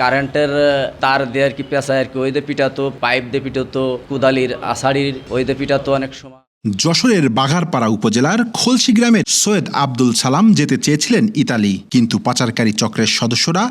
কারেন্টের তার দিয়ে আর কি পেঁচায় আর কি ওই দিয়ে পিটাতো, পাইপ দিয়ে পিটাতো, কুদালির, আষাঢ়ির ওই দিয়ে পিটাতো অনেক সময়। যশোরের বাঘারপাড়া উপজেলার খোলসি গ্রামের সৈয়দ আব্দুল সালাম যেতে চেয়েছিলেন ইতালি, কিন্তু পাচারকারী চক্রের সদস্যরা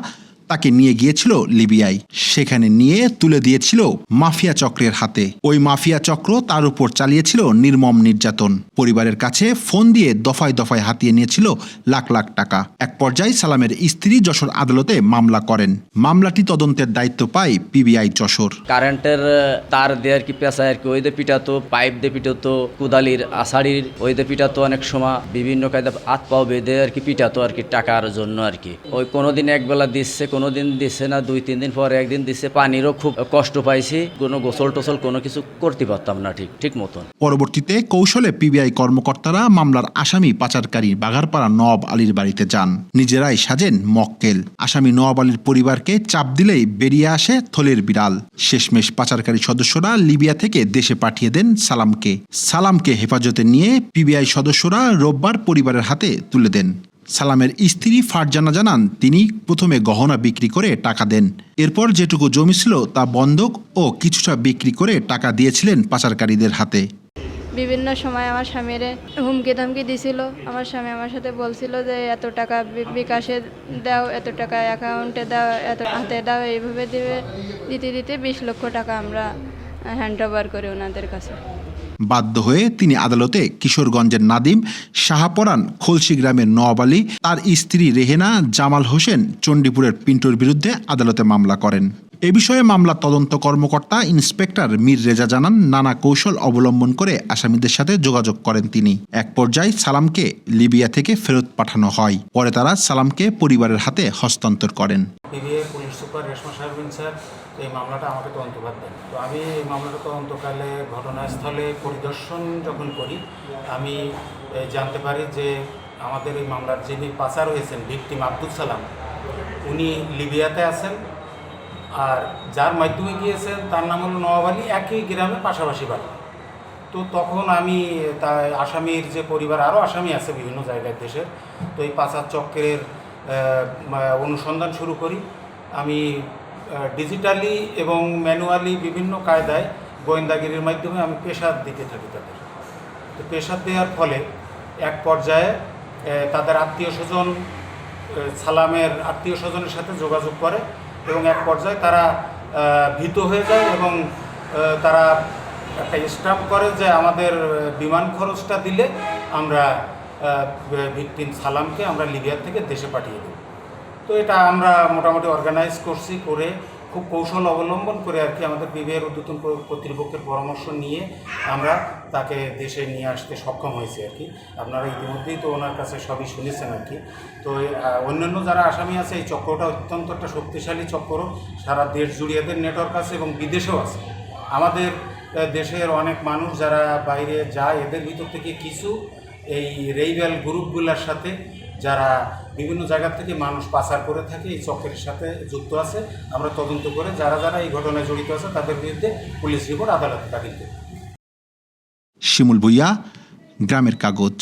তাকে নিয়ে গিয়েছিল লিবিয়ায়। সেখানে নিয়ে তুলে দিয়েছিল মাফিয়া চক্রের হাতে। ওই মাফিয়া চক্র তার উপর চালিয়েছিল নির্মম নির্যাতন। পরিবারের কাছে ফোন দিয়ে দফায় দফায় হাতিয়ে নিয়েছিল লাখ লাখ টাকা। এক পর্যায়ে সালামের স্ত্রী যশোর আদালতে মামলা করেন। মামলাটি তদন্তের দায়িত্ব পায় পিবিআই যশোর। কারেন্টের তার দিয়ে আর কি পেঁচা আর কি ওই দিয়ে পিটাতো, পাইপ দিয়ে পিটাতো, কুদালির আষাঢ়ির ওই দিয়ে পিটাতো অনেক সময়, বিভিন্ন কায়দা হাত পাও বেঁধে আর কি পিটাতো আর কি টাকার জন্য আর কি। ওই কোনোদিন একবেলা দিচ্ছে কোনোদিন দিছে না, দুই, তিন দিন পরে একদিন দিচ্ছে পানিরও খুব কষ্ট পাইছি, কোনো গোসল টোসল কোনো কিছু করতে পারতাম না ঠিক ঠিক মতন। পরবর্তীতে কৌশলে পিবিআই কর্মকর্তারা মামলার আসামি পাচারকারী বাঘারপাড়া নব আলীর বাড়িতে যান। নিজেরাই সাজেন মক্কেল। আসামি নব আলীর পরিবারকে চাপ দিলেই বেরিয়ে আসে থলের বিড়াল। শেষমেশ পাচারকারী সদস্যরা লিবিয়া থেকে দেশে পাঠিয়ে দেন সালামকে। সালামকে হেফাজতে নিয়ে পিবিআই সদস্যরা রোববার পরিবারের হাতে তুলে দেন। সালামের স্ত্রী ফারজানা জানান, তিনি প্রথমে গহনা বিক্রি করে টাকা দেন। এরপর যেটুকু জমি ছিল তা বন্ধক ও কিছুটা বিক্রি করে টাকা দিয়েছিলেন পাচারকারীদের হাতে। বিভিন্ন সময় আমার স্বামীরে হুমকি ধমকি দিছিল। আমার স্বামী আমার সাথে বলছিল যে, এত টাকা বিকাশে দাও, এত টাকা অ্যাকাউন্টে দাও, এত হাতে দাও। এইভাবে দিবে, দিতে দিতে বিশ লক্ষ টাকা আমরা হ্যান্ড ওভার করি ওনাদের কাছে। বাধ্য হয়ে তিনি আদালতে কিশোরগঞ্জের নাদিম শাহাপরান খলসি গ্রামের নওয়াব আলী, তার স্ত্রী রেহেনা জামাল হোসেন চণ্ডীপুরের পিন্টুর বিরুদ্ধে আদালতে মামলা করেন। এ বিষয়ে মামলা তদন্ত কর্মকর্তা ইন্সপেক্টর মীর রেজা জানান, নানা কৌশল অবলম্বন করে আসামিদের সাথে যোগাযোগ করেন তিনি। এক পর্যায়ে সালামকে লিবিয়া থেকে ফেরত পাঠানো হয়। পরে তারা সালামকে পরিবারের হাতে হস্তান্তর করেন। Police super Reshma Sharmin sir এই মামলাটা আমাকে তদন্তভার দেন। তো আমি এই মামলাটা তদন্তকালে ঘটনাস্থলে পরিদর্শন যখন করি, আমি জানতে পারি যে আমাদের এই মামলার যিনি পাচার হয়েছেন ভিকটিম আব্দুল সালাম, উনি লিবিয়াতে আছেন আর যার মাধ্যমে গিয়েছেন তার নাম হলো নওয়াব আলী, একই গ্রামে পাশাপাশি বাড়ি। তো তখন আমি তাই আসামির যে পরিবার, আরও আসামি আছে বিভিন্ন জায়গায় দেশের, তো এই পাচার চক্রের অনুসন্ধান শুরু করি। আমি ডিজিটালি এবং ম্যানুয়ালি বিভিন্ন কায়দায় গোয়েন্দাগিরির মাধ্যমে আমি পেশার দিতে থাকি তাদের। তো পেশার দেওয়ার ফলে এক পর্যায়ে তাদের আত্মীয় স্বজন সালামের আত্মীয় স্বজনের সাথে যোগাযোগ করে এবং এক পর্যায়ে তারা ভীত হয়ে যায় এবং তারা একটা স্টাম্প করে যে আমাদের বিমান খরচটা দিলে আমরা ভিকটিম সালামকে আমরা লিবিয়া থেকে দেশে পাঠিয়ে দেব। তো এটা আমরা মোটামুটি অর্গানাইজ করছি করে খুব কৌশল অবলম্বন করে আর কি আমাদের বিবিআর উদ্যতন কর্তৃপক্ষের পরামর্শ নিয়ে আমরা তাকে দেশে নিয়ে আসতে সক্ষম হয়েছি আর কি। আপনারা ইতিমধ্যেই তো ওনার কাছে সবই শুনেছেন আর কি। তো অন্যান্য যারা আসামি আছে, এই চক্রটা অত্যন্ত একটা শক্তিশালী চক্র। সারা দেশ জুড়ে এদের নেটওয়ার্ক আছে এবং বিদেশেও আছে। আমাদের দেশের অনেক মানুষ যারা বাইরে যায়, এদের ভিতর থেকে কিছু এই রেইবেল গ্রুপগুলোর সাথে যারা বিভিন্ন জায়গা থেকে মানুষ পাচার করে থাকে, এই চক্রের সাথে যুক্ত আছে, আমরা তদন্ত করে যারা যারা এই ঘটনায় জড়িত আছে, তাদের বিরুদ্ধে পুলিশ রিপোর্ট আদালতে দাখিল করি শিমুল ভুইয়া, গ্রামের কাগজ।